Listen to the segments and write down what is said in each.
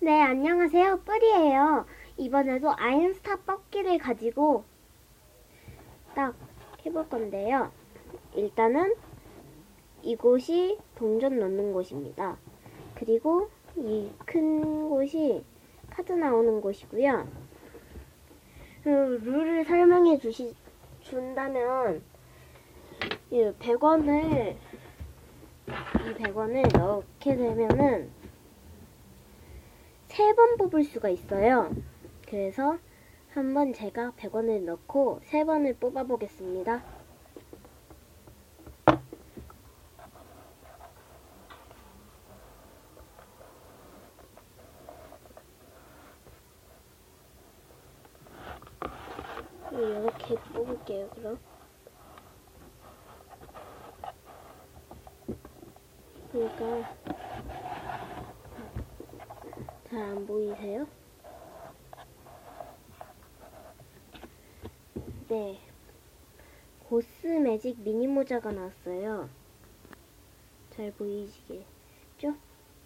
네, 안녕하세요. 뿌리예요. 이번에도 아인스타 뽑기를 가지고 딱 해볼 건데요. 일단은 이곳이 동전 넣는 곳입니다. 그리고 이 큰 곳이 카드 나오는 곳이고요. 그 룰을 설명해 주시 준다면 이 100원을 이 100원을 넣게 되면은 세 번 뽑을 수가 있어요. 그래서 한번 제가 100원을 넣고 세 번을 뽑아 보겠습니다. 이렇게 뽑을게요, 그럼. 그러니까 잘 안 보이세요? 네. 고스 매직 미니 모자가 나왔어요. 잘 보이시겠죠?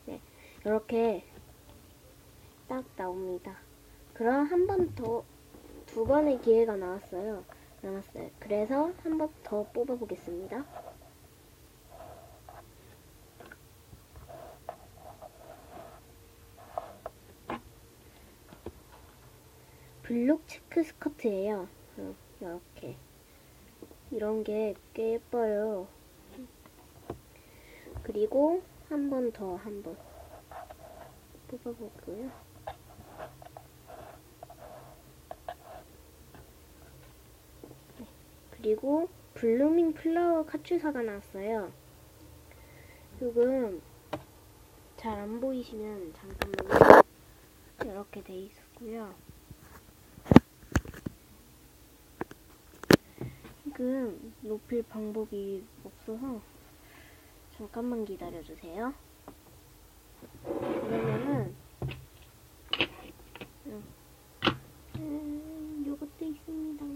네. 이렇게 딱 나옵니다. 그럼 한 번 더, 두 번의 기회가 나왔어요. 남았어요. 그래서 한 번 더 뽑아보겠습니다. 블록 체크 스커트예요. 어, 이렇게 이런 게 꽤 예뻐요. 그리고 한 번 더 한 번 뽑아보고요. 네, 그리고 블루밍 플라워 카츄사가 나왔어요. 조금 잘 안 보이시면 잠깐만요. 이렇게 돼 있었고요. 지금 높일 방법이 없어서 잠깐만 기다려주세요. 그러면은 음, 음, 요것도 있습니다.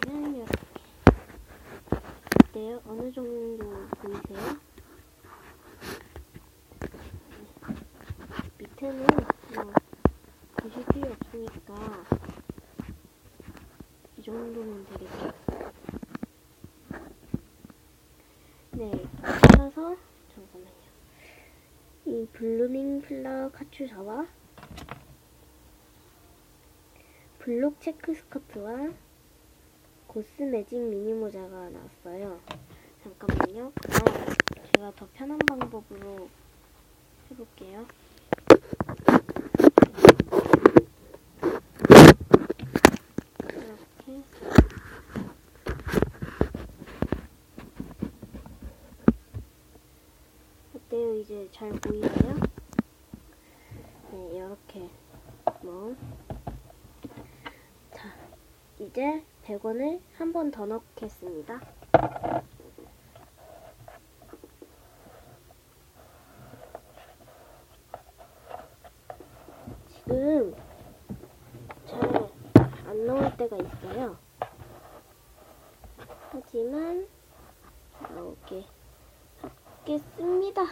그러면 이렇게 어때요? 어느 정도 보이세요? 밑에는 뭐 보실 필요 없으니까 이 정도면 되겠죠? 네, 따라서 잠깐만요. 이 블루밍 플라워 카츄사와 블록 체크 스커트와 고스 매직 미니 모자가 나왔어요. 잠깐만요. 그럼 제가 더 편한 방법으로 해볼게요. 이렇게 잘 보이나요? 네, 이렇게 뭐. 자, 이제 100원을 한 번 더 넣겠습니다. 지금 잘 안 나올 때가 있어요. 하지만 나오게 하겠습니다.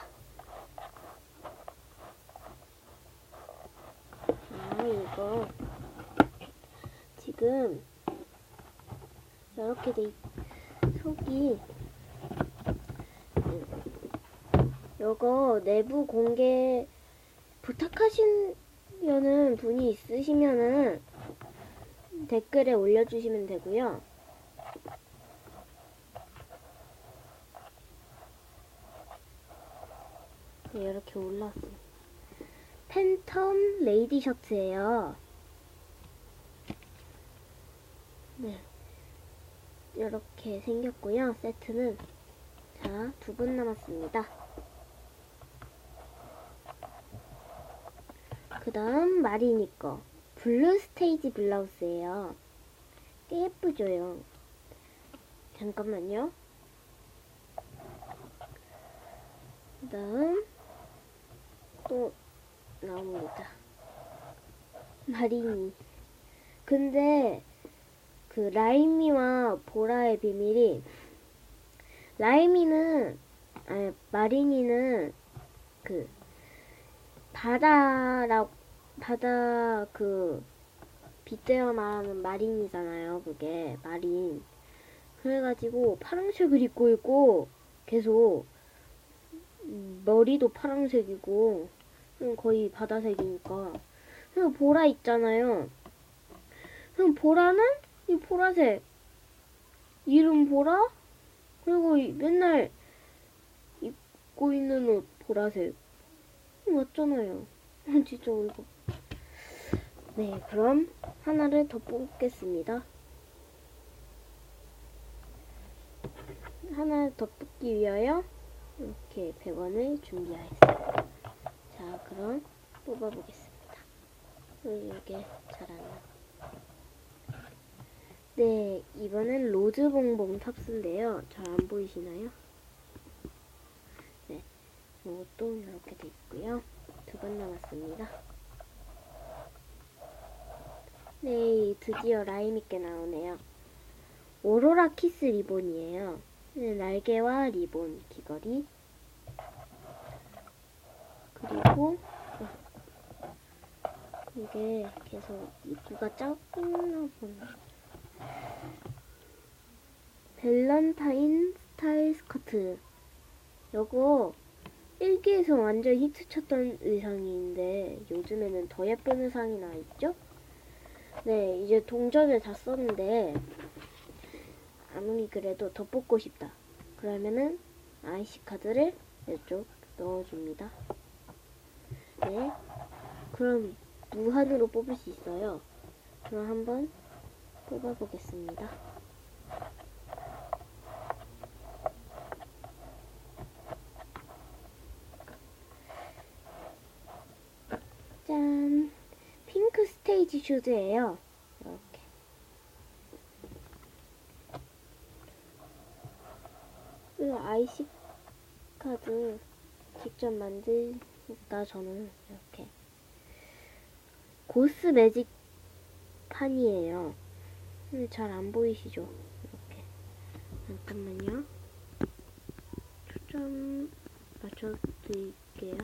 아, 이거 지금 이렇게 돼 있, 속이 음, 요거 내부 공개 부탁하시려는 분이 있으시면은 댓글에 올려주시면 되고요. 네, 이렇게 올라왔어요. 팬텀 레이디 셔츠예요. 네. 이렇게 생겼고요. 세트는 자, 두 분 남았습니다. 그 다음 마리니 거. 블루 스테이지 블라우스예요. 꽤 예쁘죠요. 잠깐만요. 그 다음 또 나옵니다. 마리니. 근데 그 라이미와 보라의 비밀이 라이미는 아니 마리니는 그 바다라 바다 그 빗대어 말하는 마린이잖아요. 그게 마린. 그래가지고 파란색을 입고 있고 계속 음, 머리도 파란색이고 음, 거의 바다색이니까 그리고 보라 있잖아요. 그럼 보라는 이 보라색 이름 보라 그리고 이 맨날 입고 있는 옷 보라색 음, 맞잖아요. 진짜 어이가. 없- 네, 그럼 하나를 더 뽑겠습니다. 하나 더 뽑기 위하여 이렇게 100원을 준비하였어요. 자, 그럼 뽑아보겠습니다. 어, 이게 잘 안 나. 네, 이번엔 로즈봉봉 탑스인데요. 잘 안 보이시나요? 네, 이것도 이렇게 돼 있고요. 두 번 남았습니다. 네, 드디어 라임 있게 나오네요. 오로라 키스 리본이에요. 네, 날개와 리본 귀걸이. 그리고 어, 이게 계속 입구가 작구나 보네. 밸런타인 스타일 스커트. 요거 일기에서 완전 히트쳤던 의상인데 요즘에는 더 예쁜 의상이 나 있죠? 네, 이제 동전을 다 썼는데 아무리 그래도 더 뽑고 싶다. 그러면은 IC 카드를 이쪽 넣어줍니다. 네, 그럼 무한으로 뽑을 수 있어요. 그럼 한번 뽑아보겠습니다. 짠! 핑크 스테이지 슈즈예요. 이렇게. 그 IC 카드 직접 만드 니까 저는 이렇게 고스 매직 판이에요. 잘안 보이시죠? 이렇게. 잠깐만요. 초점 맞춰드릴게요.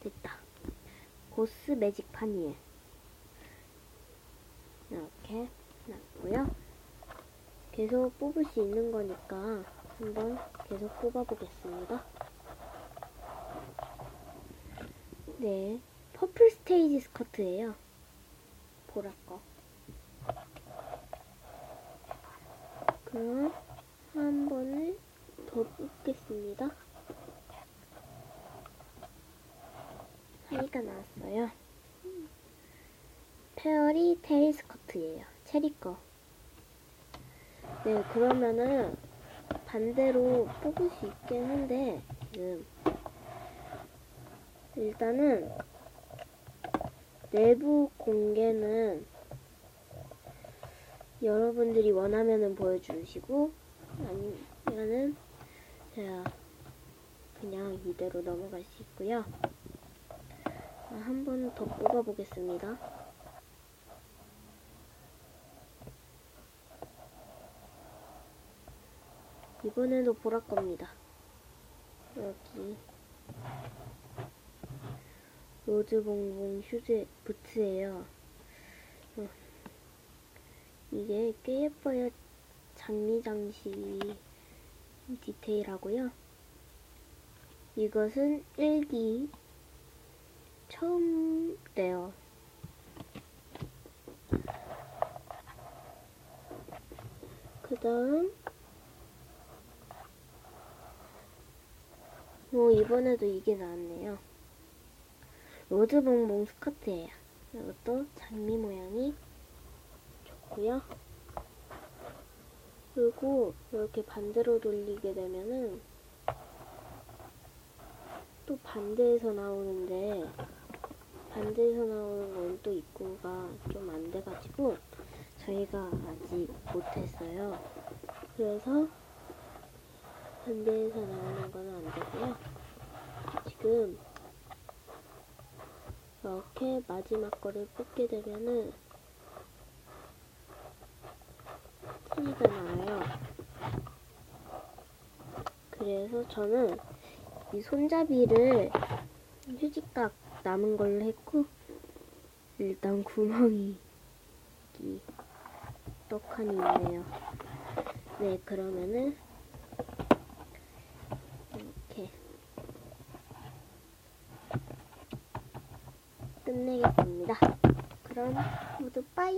됐다. 고스 매직 판이에요. 이렇게 놨고요. 계속 뽑을 수 있는 거니까 한번 계속 뽑아보겠습니다. 네, 퍼플 스테이지 스커트예요. 보라 거. 그럼 한 번을 더 뽑겠습니다. 하니까 나왔어요. 페어리 테일 스커트예요. 체리 거. 네, 그러면은 반대로 뽑을 수 있긴 한데 지금 일단은 내부 공개는 여러분들이 원하면은 보여주시고 아니면은 제가 그냥 이대로 넘어갈 수 있고요. 한 번 더 뽑아보겠습니다. 이번에도 보라 겁니다. 여기 로즈봉봉 슈즈 부츠예요. 어, 이게 꽤 예뻐요. 장미 장식 디테일하고요. 이것은 일기 처음래요. 그 다음 뭐 이번에도 이게 나왔네요. 로즈봉봉 스커트예요. 이것도 장미 모양이 좋고요. 그리고 이렇게 반대로 돌리게 되면은 또 반대에서 나오는데 반대에서 나오는 건 또 입구가 좀 안 돼가지고 저희가 아직 못했어요. 그래서 반대에서 나오는 거는 안 되고요. 지금 이렇게 마지막 거를 뽑게 되면은 티니가 나와요. 그래서 저는 이 손잡이를 휴지깍 남은 걸로 했고 일단 구멍이 떡하니 있네요. 네, 그러면은 있습니다. 그럼 모두 빠이!